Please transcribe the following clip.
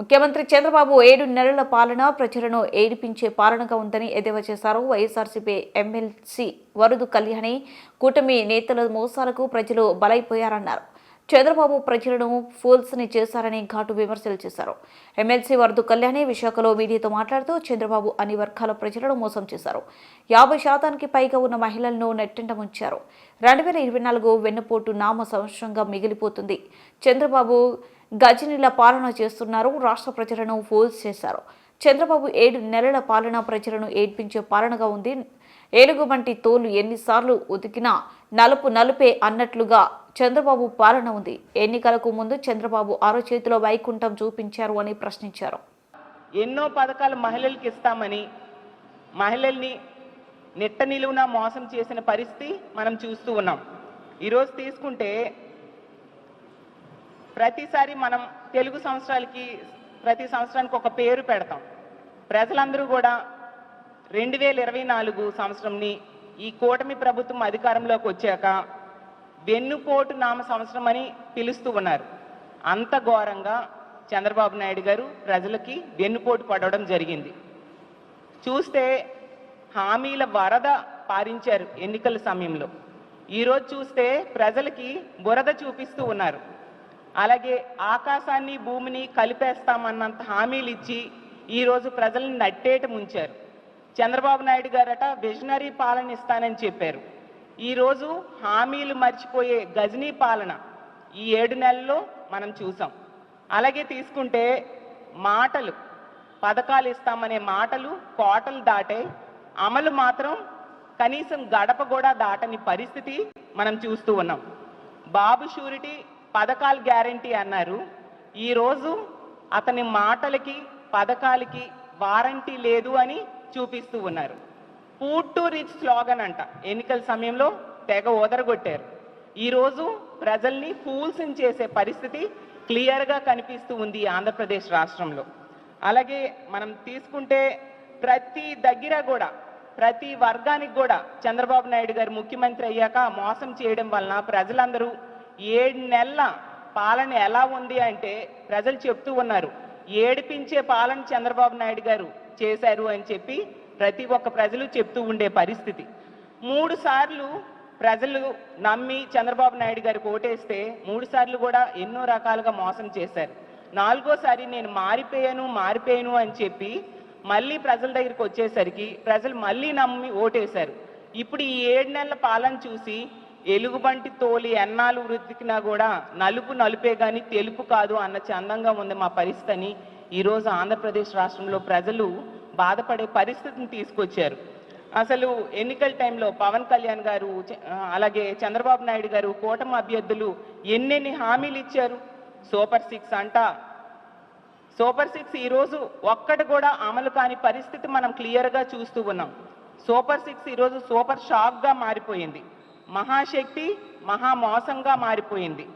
ముఖ్యమంత్రి చంద్రబాబు ఏడు నెలల పాలన ప్రజలను ఏడిపించే పాలనగా ఉందని ఎద్దేవా చేశారు. వైఎస్ఆర్సీపీ ఎమ్మెల్సీ వరుదు కళ్యాణి కూటమి నేతల మోసాలకు ప్రజలు బలైపోయారన్నారు. చంద్రబాబు ప్రజలను ఫూల్స్ని చేశారని ఘాటు విమర్శలు చేశారు. ఎమ్మెల్సీ వరదు కళ్యాణి విశాఖలో మీడియాతో మాట్లాడుతూ చంద్రబాబు అన్ని వర్గాల ప్రజలను మోసం చేశారు. యాభై శాతానికి పైగా ఉన్న మహిళలను నెట్టింట ముంచారు. రెండు వేల ఇరవై నాలుగు వెన్నుపోటు నామ సంవత్సరంగా మిగిలిపోతుంది. చంద్రబాబు గజనిల పాలన చేస్తున్నారు. రాష్ట్ర ప్రజలను ఫోల్స్ చేశారు. చంద్రబాబు ఏడు నెలల పాలన ప్రజలను ఏడ్పించే పాలనగా ఉంది. ఏలుగుబంటి తోలు ఎన్నిసార్లు ఉతికినా నలుపు నలుపే అన్నట్లుగా చంద్రబాబు పాలన ఉంది. ఎన్నికలకు ముందు చంద్రబాబు ఆరో చేతిలో వైకుంఠం చూపించారు అని ప్రశ్నించారు. ఎన్నో పథకాలు మహిళలకు ఇస్తామని మహిళల్ని నెట్ట నిలువున మోసం చేసిన పరిస్థితి మనం చూస్తూ ఉన్నాం. ఈరోజు తీసుకుంటే ప్రతిసారి మనం తెలుగు సంవత్సరాలకి ప్రతి సంవత్సరానికి ఒక పేరు పెడతాం. ప్రజలందరూ కూడా రెండు వేల ఇరవై నాలుగు సంవత్సరంని ఈ కూటమి ప్రభుత్వం అధికారంలోకి వచ్చాక వెన్నుపోటు నామ సంవత్సరం అని పిలుస్తూ ఉన్నారు. అంత ఘోరంగా చంద్రబాబు నాయుడు గారు ప్రజలకి వెన్నుపోటు పడవడం జరిగింది. చూస్తే హామీల వరద పారించారు ఎన్నికల సమయంలో. ఈరోజు చూస్తే ప్రజలకి బురద చూపిస్తూ ఉన్నారు. అలాగే ఆకాశాన్ని భూమిని కలిపేస్తామన్నంత హామీలు ఇచ్చి ఈరోజు ప్రజల్ని నట్టేట ముంచారు. చంద్రబాబు నాయుడు గారట విజనరీ పాలన ఇస్తానని చెప్పారు. ఈరోజు హామీలు మర్చిపోయే గజనీ పాలన ఈ ఏడు నెలల్లో మనం చూసాం. అలాగే తీసుకుంటే మాటలు పథకాలు ఇస్తామనే మాటలు కోటలు దాటే అమలు మాత్రం కనీసం గడప కూడా దాటని పరిస్థితి మనం చూస్తూ ఉన్నాం. బాబు షూరిటీ పథకాలు గ్యారంటీ అన్నారు. ఈరోజు అతని మాటలకి పథకాలకి వారంటీ లేదు అని చూపిస్తూ ఉన్నారు. పూట్ టు రిచ్ స్లోగన్ అంట. ఎన్నికల సమయంలో తెగ ఓదరగొట్టారు. ఈరోజు ప్రజల్ని ఫూల్స్ చేసే పరిస్థితి క్లియర్గా కనిపిస్తూ ఉంది ఆంధ్రప్రదేశ్ రాష్ట్రంలో. అలాగే మనం తీసుకుంటే ప్రతి దగ్గర కూడా ప్రతి వర్గానికి కూడా చంద్రబాబు నాయుడు గారు ముఖ్యమంత్రి అయ్యాక మోసం చేయడం వలన ప్రజలందరూ ఏడు నెలల పాలన ఎలా ఉంది అంటే ప్రజలు చెప్తూ ఉన్నారు. ఏడిపించే పాలన చంద్రబాబు నాయుడు గారు చేశారు అని చెప్పి ప్రతి ఒక్క ప్రజలు చెప్తూ ఉండే పరిస్థితి. మూడు సార్లు ప్రజలు నమ్మి చంద్రబాబు నాయుడు గారికి ఓటేస్తే మూడు సార్లు కూడా ఎన్నో రకాలుగా మోసం చేశారు. నాలుగోసారి నేను మారిపోయాను మారిపోయాను అని చెప్పి మళ్ళీ ప్రజల దగ్గరికి వచ్చేసరికి ప్రజలు మళ్ళీ నమ్మి ఓటేశారు. ఇప్పుడు ఈ ఏడు నెలల పాలన చూసి ఎలుగుబంటి తోలి ఎన్నాళ్ళు వృద్ధికినా కూడా నలుపు నలుపే కానీ తెలుపు కాదు అన్న చందంగా ఉంది మా పరిస్థితి అని ఈరోజు ఆంధ్రప్రదేశ్ రాష్ట్రంలో ప్రజలు బాధపడే పరిస్థితిని తీసుకొచ్చారు. అసలు ఎన్నికల టైంలో పవన్ కళ్యాణ్ గారు అలాగే చంద్రబాబు నాయుడు గారు కూటమి అభ్యర్థులు ఎన్నెన్ని హామీలు ఇచ్చారు? సూపర్ సిక్స్ అంట. సూపర్ సిక్స్ ఈరోజు ఒక్కటి కూడా అమలు కాని పరిస్థితి మనం క్లియర్గా చూస్తూ ఉన్నాం. సూపర్ సిక్స్ ఈరోజు సూపర్ షాక్గా మారిపోయింది. మహాశక్తి మహా మోసంగా మారిపోయింది.